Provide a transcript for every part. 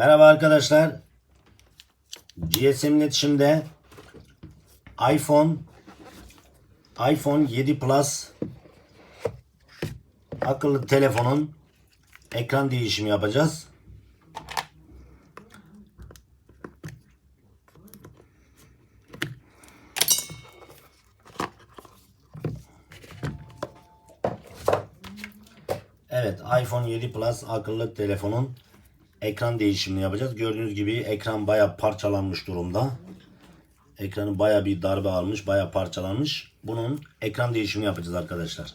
Merhaba arkadaşlar. GSM iletişimde iPhone iPhone 7 Plus akıllı telefonun ekran değişimi yapacağız. Evet iPhone 7 Plus akıllı telefonun ekran değişimini yapacağız. Gördüğünüz gibi ekran baya parçalanmış durumda. Ekranı baya bir darbe almış, baya parçalanmış. Bunun ekran değişimini yapacağız arkadaşlar.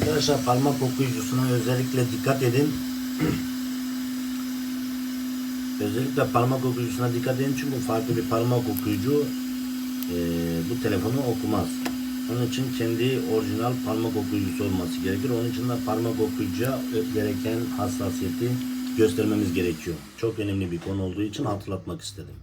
Arkadaşlar parmak okuyucusuna özellikle dikkat edin. özellikle parmak okuyucusuna dikkat edin çünkü farklı bir parmak okuyucu eee, bu telefonu okumaz. Onun için kendi orijinal parmak okuyucusu olması gerekir. Onun için de parmak okuyucuya gereken hassasiyeti göstermemiz gerekiyor. Çok önemli bir konu olduğu için hatırlatmak istedim.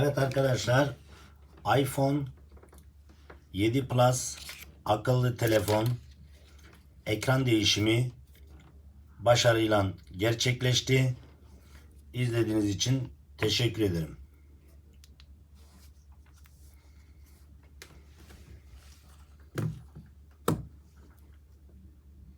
Evet arkadaşlar iPhone 7 Plus akıllı telefon ekran değişimi başarıyla gerçekleşti. İzlediğiniz için teşekkür ederim.